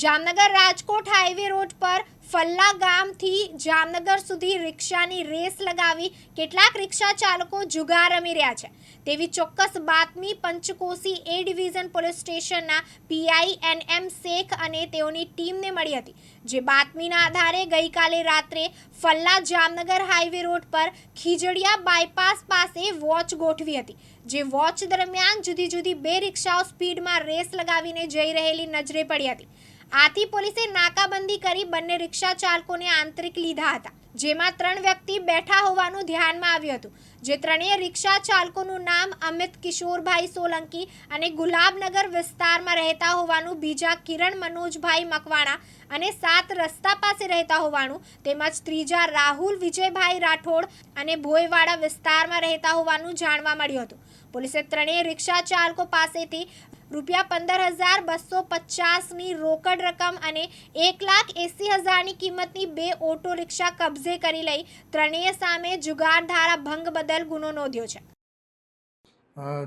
Jamnagar Rajkot highway road પર ફલ્લા ગામથી જામનગર સુધી રિક્ષાની રેસ લગાવી કેટલાક રિક્ષા ચાલકો જુગાર રમી રહ્યા છે. તેવી ચોક્કસ બાતમી પંચકોસી એ ડિવિઝન પોલીસ સ્ટેશનના પીઆઈ એન એમ શેખ અને તેઓની ટીમને મળી હતી. જે બાતમીના આધારે ગઈકાલે રાત્રે ફલ્લા જામનગર હાઈવે રોડ પર ખીજડીયા બાયપાસ પાસે વોચ ગોઠવી હતી. જે વોચ દરમિયાન જુદી જુદી બે રિક્ષાઓ સ્પીડમાં રેસ લગાવીને જઈ રહેલી નજરે પડી હતી. આથી પોલીસે નાકાબંધી કરી બંને રિક્ષા ચાલકોને આંતરિક લીધા હતા, જેમાં ત્રણ વ્યક્તિ બેઠા હોવાનું ધ્યાનમાં આવ્યું હતું, જે ત્રણેય રિક્ષા ચાલકોનું નામ અમિત કિશોરભાઈ સોલંકી અને ગુલાબનગર વિસ્તારમાં રહેતા હોવાનું બીજા કિરણ મનોજભાઈ મકવાણા અને સાત રસ્તા પાસે રહેતા હોવાનું તેમજ ત્રીજા રાહુલ વિજયભાઈ રાઠોડ અને ભોયવાડા વિસ્તારમાં રહેતા હોવાનું જાણવા મળ્યું હતું. પોલીસે ત્રણેય રિક્ષા ચાલકો પાસેથી રૂપિયા પંદર હજાર બસો પચાસની રોકડ રકમ અને એક લાખ એંસી હજારની કિંમતની બે ઓટો રિક્ષા કબજે કરી લઈ ત્રણેય સામે જુગાર ધારા ભંગ બદલ ગુનો નોંધ્યો છે.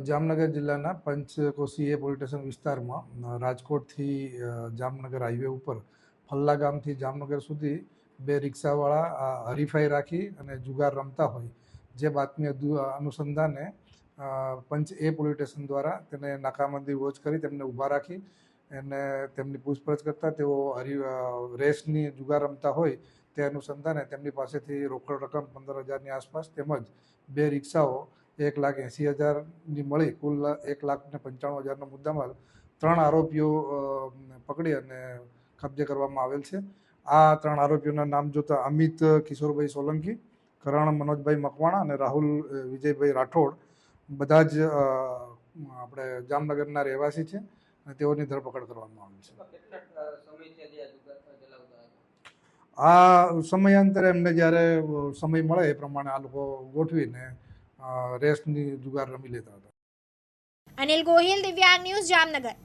જામનગર જિલ્લાના પંચકોશી એ પોલીસ સ્ટેશન વિસ્તારમાં રાજકોટથી જામનગર હાઈવે ઉપર ફલ્લા ગામથી જામનગર સુધી બે રિક્ષાવાળા હરીફાઈ રાખી અને જુગાર રમતા હોય જે બાતમી અનુસંધાને પંચ એ પોલીસ સ્ટેશન દ્વારા તેને નાકાબંધી વોચ કરી, તેમને ઊભા રાખી અને તેમની પૂછપરછ કરતાં તેઓ હરી રેસની જુગાર રમતા હોય તે અનુસંધાને તેમની પાસેથી રોકડ રકમ પંદર હજારની આસપાસ તેમજ બે રિક્ષાઓ એક લાખ એંસી હજારની મળી, કુલ એક લાખ ને પંચાણું હજારનો મુદ્દામાલ ત્રણ આરોપીઓ પકડી અને કબજે કરવામાં આવેલ છે. આ ત્રણ આરોપીઓના નામ જોતા અમિત કિશોરભાઈ સોલંકી કરણ, મનોજભાઈ મકવાણા અને રાહુલ વિજયભાઈ રાઠોડ બધા જ આપણે જામનગરના રહેવાસી છે અને તેઓની ધરપકડ કરવામાં આવી છે. આ સમયાંતરે એમને જ્યારે સમય મળે એ પ્રમાણે આ લોકો ગોઠવીને રેસની જુગાર રમી લેતા હતા. અનિલ ગોહિલ, દિવ્યાંગ ન્યૂઝ જામનગર.